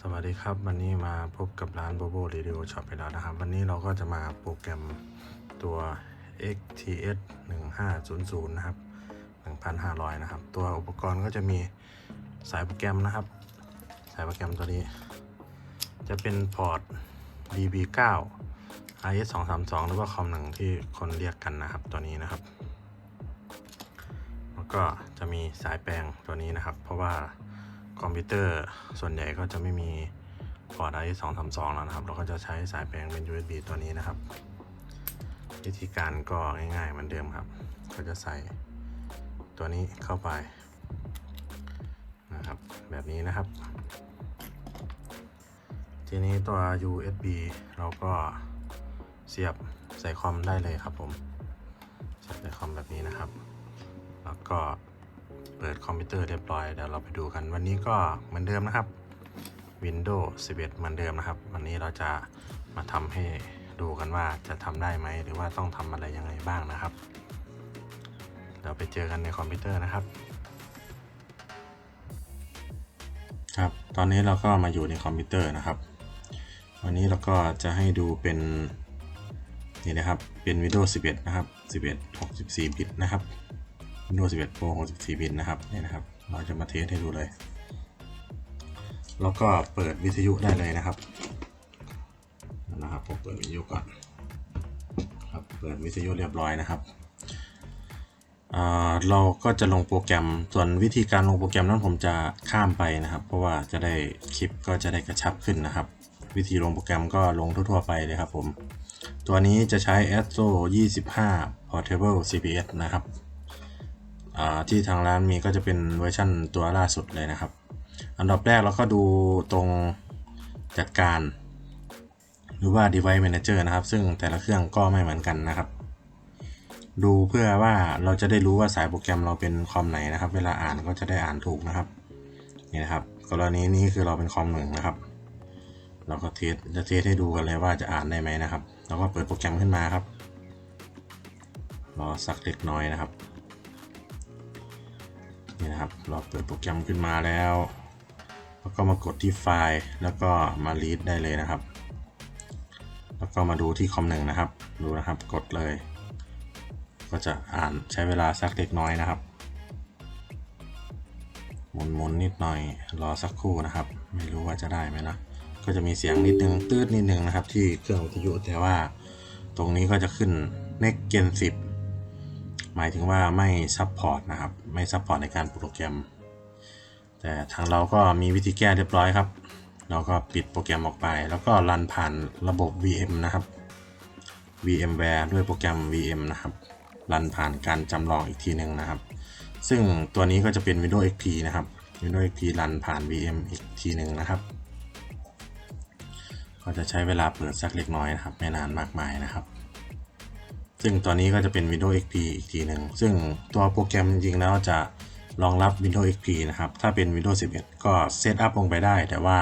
สวัสดีครับ วันนี้มาพบกับร้าน Bobo Radio Shop ไปแล้วนะครับ วันนี้เราก็จะมาโปรแกรมตัว XTS 1500นะครับ1,500 นะครับ ตัวอุปกรณ์ก็จะมีสายโปรแกรมนะครับ สายโปรแกรมตัวนี้ จะเป็นพอร์ต DB9 IS 232หรือว่าคอมหนึ่งที่คนเรียกกันนะครับตัวนี้นะครับ แล้วก็จะมีสายแปลงตัวนี้นะครับ เพราะว่า คอมพิวเตอร์ส่วนใหญ่ก็จะไม่มีพอร์ต i 2 3 2แล้วนะครับ เราก็จะใช้สายแปลงเป็น USB ตัวนี้นะครับ วิธีการก็ง่ายๆเหมือนเดิมครับ ก็จะใส่ตัวนี้เข้าไปนะครับ แบบนี้นะครับ ทีนี้ตัว USB เราก็เสียบใส่คอมได้เลยครับผม เสียบใส่คอมแบบนี้นะครับ แล้วก็ เปิดคอมพิวเตอร์เรียบร้อยเดี๋ยวเราไปดูกัน วันนี้ก็เหมือนเดิมนะครับ Windows 11 เหมือนเดิมนะครับ วันนี้เราจะมาทำให้ดูกันว่าจะทำได้ไหม หรือว่าต้องทำอะไรยังไงบ้างนะครับเดี๋ยวไปเจอกันในคอมพิวเตอร์นะครับ ครับ ตอนนี้เราก็มาอยู่ในคอมพิวเตอร์นะครับ วันนี้เราก็จะให้ดูเป็นนี่นะครับ เป็น Windows 11 นะครับ 11 64 บิตนะครับ Windows 11 Pro 64 บิตนะครับนี่นะครับ เราจะมาเทสให้ดูเลย แล้วก็เปิดวิทยุได้เลยนะครับนะครับผมเปิดวิทยุก่อนครับเปิดวิทยุเรียบร้อยนะครับเราก็จะลงโปรแกรม ส่วนวิธีการลงโปรแกรมนั้นผมจะข้ามไปนะครับ เพราะว่าจะได้คลิปก็จะได้กระชับขึ้นนะครับ วิธีลงโปรแกรมก็ลงทั่วๆไปเลยครับผม ตัวนี้จะใช้ ASTRO 25 Portable CPS นะครับ ที่ทางร้านมีก็จะเป็นเวอร์ชั่นตัวล่าสุดเลยนะครับ อันดับแรกเราก็ดูตรงจัดการ หรือว่า device manager นะครับ ซึ่งแต่ละเครื่องก็ไม่เหมือนกันนะครับ ดูเพื่อว่าเราจะได้รู้ว่าสายโปรแกรมเราเป็นคอมไหนนะครับ เวลาอ่านก็จะได้อ่านถูกนะครับนี่นะครับ กรณีนี้คือเราเป็นคอมหนึ่งนะครับเราก็เทสจะเทสให้ดูกันเลยว่าจะอ่านได้ไหมนะครับเราก็เปิดโปรแกรมขึ้นมาครับ รอสักเล็กน้อยนะครับ นี่นะครับเราเปิดโปรแกรมขึ้นมาแล้ว แล้วก็มากดที่ไฟล์แล้วก็มา read ได้เลยนะครับ แล้วก็มาดูที่คอมหนึ่งนะครับ ดูนะครับกดเลย ก็จะอ่านใช้เวลาสักเล็กน้อยนะครับหมุนหมุนนิดหน่อยรอสักครู่นะครับ ไม่รู้ว่าจะได้ไหมนะก็จะมีเสียงนิดนึงตืดนิดนึงนะครับ ที่เครื่องวิทยุแต่ว่า ตรงนี้ก็จะขึ้น Next Gen 10 หมายถึงว่าไม่ซับพอร์ตนะครับ ไม่ซับพอร์ตในการโปรแกรม แต่ทางเราก็มีวิธีแก้เรียบร้อยครับ เราก็ปิดโปรแกรมออกไป แล้วก็รันผ่านระบบ VM นะครับ VMware ด้วยโปรแกรม VM นะครับ รันผ่านการจำลองอีกทีหนึ่งนะครับ ซึ่งตัวนี้ก็จะเป็น Windows XP นะครับ Windows XP รันผ่าน VM อีกทีหนึ่งนะครับ ก็จะใช้เวลาเปิดสักเล็กน้อยนะครับ ไม่นานมากมายนะครับ ซึ่งตัวนี้ก็จะเป็น Windows XP อีกทีหนึ่งซึ่งตัวโปรแกรมจริงๆแล้วจะรองรับ Windows XP นะครับ ถ้าเป็น Windows 11 ก็เซตอัพลงไปได้ แต่ว่า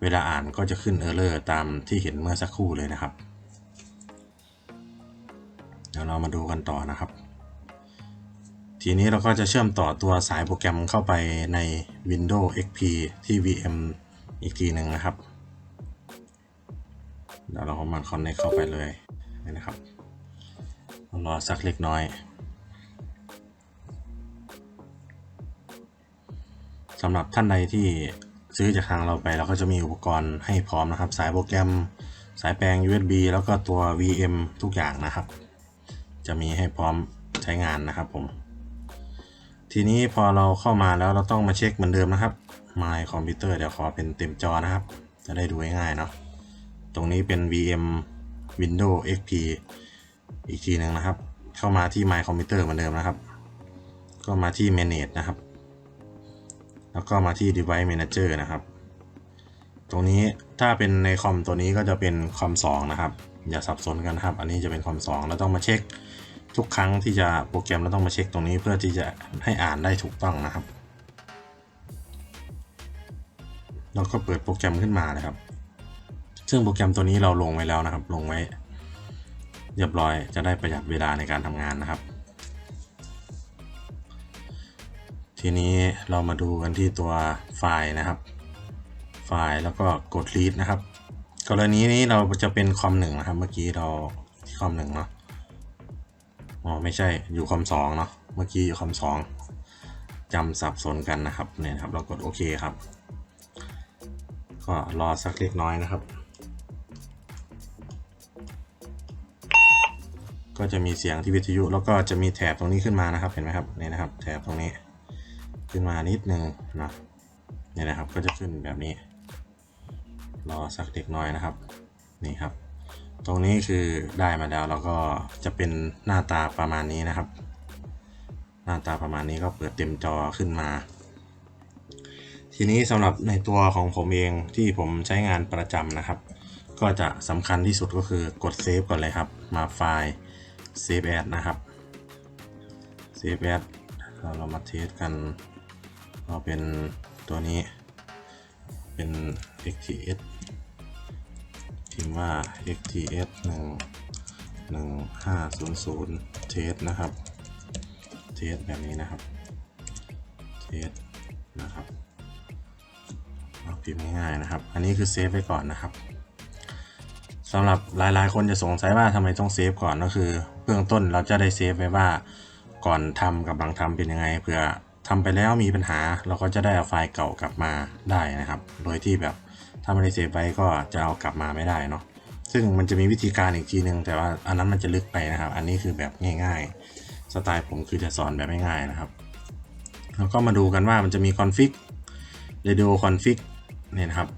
เวลาอ่านก็จะขึ้น Error ตามที่เห็นเมื่อสักครู่เลยนะครับ เดี๋ยวเรามาดูกันต่อนะครับ ทีนี้เราก็จะเชื่อมต่อตัวสายโปรแกรมเข้าไปใน Windows XP ที่ VM อีกทีหนึ่งนะครับ เดี๋ยวเราก็มาคอนเนคเข้าไปเลยนี่นะครับ รอสักเล็กน้อยสำหรับท่านใดที่ซื้อจากทางเราไปเราก็จะมีอุปกรณ์ให้พร้อมนะครับ สายโปรแกรม สายแปลง USB แล้วก็ตัว VM ทุกอย่างนะครับ จะมีให้พร้อมใช้งานนะครับผม ทีนี้พอเราเข้ามาแล้วเราต้องมาเช็คเหมือนเดิมนะครับ My Computer เดี๋ยวขอเป็นเต็มจอนะครับ จะได้ดูง่ายๆเนาะตรงนี้เป็น VM Windows XP อีกทีหนึ่งนะครับ เข้ามาที่ My Computer เหมือนเดิมนะครับ ก็มาที่ Manage นะครับ แล้วก็มาที่ Device Manager นะครับ ตรงนี้ถ้าเป็นในคอมตัวนี้ก็จะเป็นคอม2นะครับ อย่าสับสนกันครับ อันนี้จะเป็นคอม2เราต้องมาเช็คทุกครั้งที่จะโปรแกรมเราต้องมาเช็คตรงนี้เพื่อที่จะให้อ่านได้ถูกต้องนะครับเราก็เปิดโปรแกรมขึ้นมาเลยครับ ซึ่งโปรแกรมตัวนี้เราลงไว้แล้วนะครับ ลงไว้ เรียบร้อยจะได้ประหยัดเวลาในการทำงานนะครับ ทีนี้เรามาดูกันที่ตัวไฟล์นะครับ ไฟล์แล้วก็กด read นะครับ กรณีนี้เราจะเป็นคอมหนึ่งนะครับ เมื่อกี้เราคอมหนึ่งเนาะอ๋อไม่ใช่อยู่คอมสองเนาะเมื่อกี้อยู่คอมสองจำสับสนกันนะครับเนี่ยครับเรากดโอเคครับ ก็รอสักเล็กน้อยนะครับ ก็จะมีเสียงที่วิทยุ แล้วก็จะมีแถบตรงนี้ขึ้นมานะครับ เห็นไหมครับนี่นะครับ แถบตรงนี้ขึ้นมานิดนึงนะนี่นะครับก็จะขึ้นแบบนี้ รอสักเล็กน้อยนะครับนี่ครับ ตรงนี้คือได้มาแล้วแล้วก็จะเป็นหน้าตาประมาณนี้นะครับ หน้าตาประมาณนี้ก็เปิดเต็มจอขึ้นมา ทีนี้สำหรับในตัวของผมเองที่ผมใช้งานประจำนะครับ ก็จะสำคัญที่สุดก็คือกดเซฟก่อนเลยครับ มาไฟล์ เซฟแอดนะครับเซฟแอดเรามาเทสกันเราเป็นตัวนี้เป็น xts พิมพ์ว่า xts 1 1 5 0 0 test นะครับ test แบบนี้นะครับ test นะครับเอาพิมพ์ง่ายๆนะครับ อันนี้คือเซฟไว้ก่อนนะครับ สำหรับหลายๆ คนจะสงสัยว่าทำไมต้องเซฟก่อนก็คือเบื้องต้นเราจะได้เซฟไว้ว่าก่อนทำกับหลังทำเป็นยังไงเผื่อทำไปแล้วมีปัญหาเราก็จะได้เอาไฟล์เก่ากลับมาได้นะครับ โดยที่แบบถ้าไม่ได้เซฟไว้ก็จะเอากลับมาไม่ได้เนาะซึ่งมันจะมีวิธีการอีกทีนึง แต่ว่าอันนั้นมันจะลึกไปนะครับ อันนี้คือแบบง่ายๆ สไตล์ผมคือจะสอนแบบง่ายๆนะครับ แล้วก็มาดูกันว่ามันจะมีคอนฟิก radio config เนี่ยนะครับ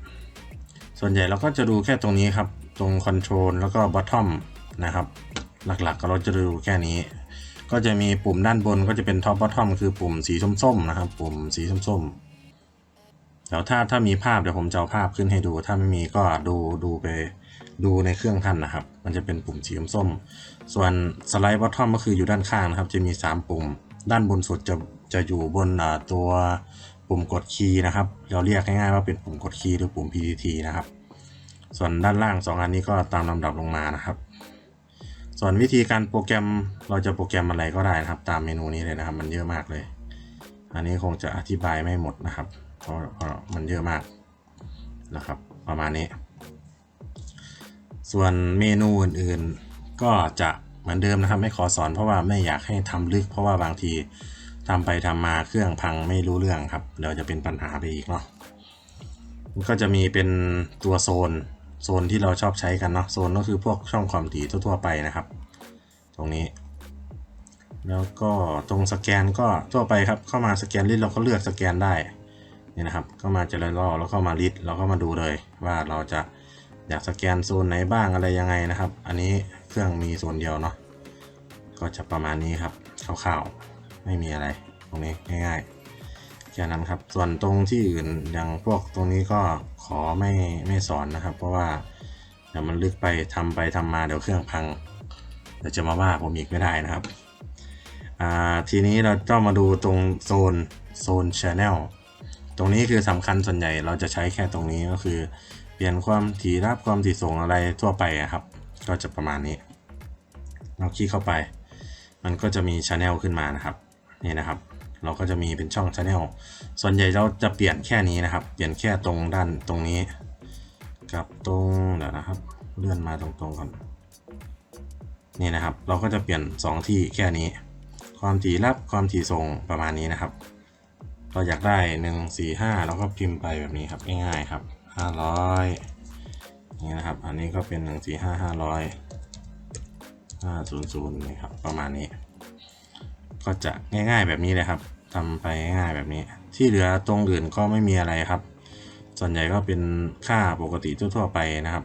ส่วนใหญ่เราก็จะดูแค่ตรงนี้ครับ ตรง control แล้วก็ bottom นะครับ หลักๆก็เราจะดูแค่นี้ ก็จะมีปุ่มด้านบนก็จะเป็น top bottom คือปุ่มสีส้มๆนะครับ ปุ่มสีส้มๆเดี๋ยวถ้าถ้ามีภาพเดี๋ยวผมจะเอาภาพขึ้นให้ดู ถ้าไม่มีก็ดูดูไปดูในเครื่องท่านนะครับ มันจะเป็นปุ่มสีส้มๆส่วน slide bottom ก็คืออยู่ด้านข้างนะครับ จะมี 3 ปุ่ม ด้านบนสุดจะจะอยู่บนตัวปุ่มกดคีย์นะครับ เราเรียกง่ายๆว่าเป็นปุ่มกดคีย์หรือปุ่ม PTT นะครับ ส่วนด้านล่าง 2 อันนี้ก็ตามลำดับลงมานะครับ ส่วนวิธีการโปรแกรมเราจะโปรแกรมอะไรก็ได้นะครับ ตามเมนูนี้เลยนะครับ มันเยอะมากเลย อันนี้คงจะอธิบายไม่หมดนะครับ เพราะเพราะมันเยอะมากนะครับ ประมาณนี้ ส่วนเมนูอื่นๆก็จะเหมือนเดิมนะครับ ไม่ขอสอนเพราะว่าไม่อยากให้ทำลึก เพราะว่าบางทีทำไปทำมาเครื่องพังไม่รู้เรื่องครับเดี๋ยวจะเป็นปัญหาไปอีกเนาะมันก็จะมีเป็นตัวโซน โซนที่เราชอบใช้กันเนาะโซนก็คือพวกช่องความถี่ทั่วๆไปนะครับ ตรงนี้ แล้วก็ตรงสแกนก็ทั่วไปครับเข้ามาสแกนลิสเราก็เลือกสแกนได้นี่นะครับก็มาเจริญรอแล้วก็มาลิสเราก็มาดูเลยว่าเราจะอยากสแกนโซนไหนบ้างอะไรยังไงนะครับ อันนี้เครื่องมีโซนเดียวเนาะก็จะประมาณนี้ครับคร่าวๆไม่มีอะไรตรงนี้ง่ายๆ แค่นั้นครับ ส่วนตรงที่อื่นอย่างพวกตรงนี้ก็ขอไม่ไม่สอนนะครับ เพราะว่าเดี๋ยวมันลึกไปทำไปทำมาเดี๋ยวเครื่องพังเดี๋ยวจะมาว่าผมอีกไม่ได้นะครับทีนี้เราต้องมาดูตรงโซนโซน Channel ตรงนี้คือสำคัญส่วนใหญ่เราจะใช้แค่ตรงนี้ก็คือ เปลี่ยนความถี่รับความถี่ส่งอะไรทั่วไปอะครับ ก็จะประมาณนี้ เราคลิกเข้าไป มันก็จะมี Channel ขึ้นมานะครับ นี่นะครับ เราก็จะมีเป็นช่อง Channel ส่วนใหญ่เราจะเปลี่ยนแค่นี้นะครับ เปลี่ยนแค่ตรงด้านตรงนี้ กับตรงเดี๋ยวนะครับ เลื่อนมาตรงๆก่อนนี่นะครับ เราก็จะเปลี่ยน 2 ที่แค่นี้ ความถี่รับความถี่ส่งประมาณนี้นะครับ เราอยากได้ 1 4 5เราก็พิมพ์ไปแบบนี้ครับง่ายๆครับ 500นี่นะครับ อันนี้ก็เป็น 1 4 5 500 500นี่ครับประมาณนี้ ก็จะง่ายๆแบบนี้เลยครับทำไปง่ายๆแบบนี้ ที่เหลือตรงอื่นก็ไม่มีอะไรครับ ส่วนใหญ่ก็เป็นค่าปกติทั่วๆไปนะครับ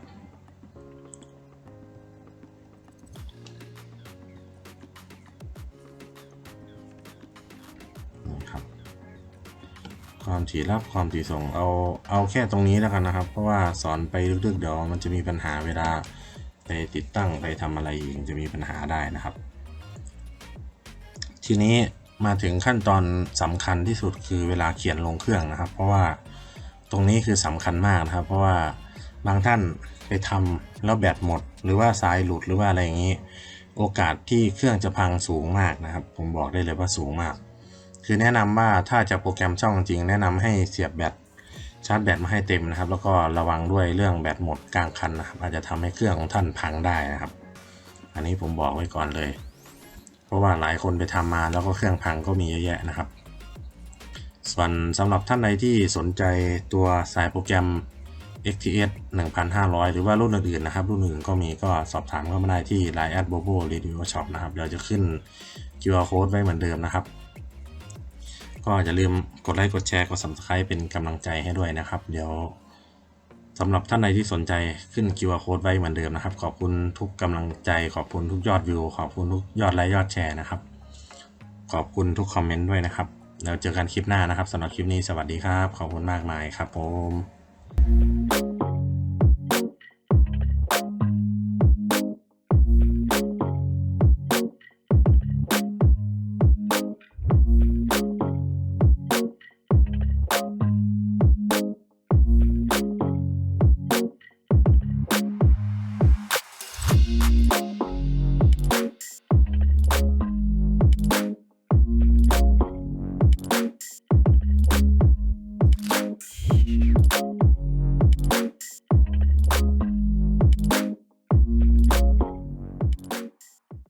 นี่ครับความถี่รับความถี่ส่งเอาเอาแค่ตรงนี้แล้วกันนะครับ เพราะว่าสอนไปลึกๆเดี๋ยวมันจะมีปัญหาเวลาไปติดตั้งไปทำอะไรอีกจะมีปัญหาได้นะครับ ทีนี้มาถึงขั้นตอนสำคัญที่สุดคือเวลาเขียนลงเครื่องนะครับ เพราะว่าตรงนี้คือสำคัญมากนะครับ เพราะว่าบางท่านไปทำแล้วแบตหมด หรือว่าสายหลุดหรือว่าอะไรอย่างนี้ โอกาสที่เครื่องจะพังสูงมากนะครับ ผมบอกได้เลยว่าสูงมาก คือแนะนำว่าถ้าจะโปรแกรมช่องจริง แนะนำให้เสียบแบตชาร์จแบตมาให้เต็มนะครับ แล้วก็ระวังด้วยเรื่องแบตหมดกลางคันนะครับอาจจะทำให้เครื่องของท่านพังได้นะครับ อันนี้ผมบอกไว้ก่อนเลย เพราะว่าหลายคนไปทำมาแล้วก็เครื่องพังก็มีเยอะแยะนะครับ ส่วนสำหรับท่านใดที่สนใจตัวสายโปรแกรม XTS 1500 หรือว่ารุ่นอื่นๆนะครับ รุ่นอื่นก็มีก็สอบถามเข้ามาได้ที่ Line at Bobo Radio Shop นะครับเดี๋ยวจะขึ้น QR Code ไว้เหมือนเดิมนะครับ ก็อย่าลืมกดไลค์กดแชร์กด Subscribe เป็นกำลังใจให้ด้วยนะครับ เดี๋ยว สำหรับท่านใดที่สนใจขึ้น QR Code ไว้เหมือนเดิมนะครับ ขอบคุณทุกกำลังใจ ขอบคุณทุกยอดวิว ขอบคุณทุกยอดไลค์ยอดแชร์นะครับ ขอบคุณทุกคอมเมนต์ด้วยนะครับแล้วเจอกันคลิปหน้านะครับสำหรับคลิปนี้สวัสดีครับ ขอบคุณมากมายครับผม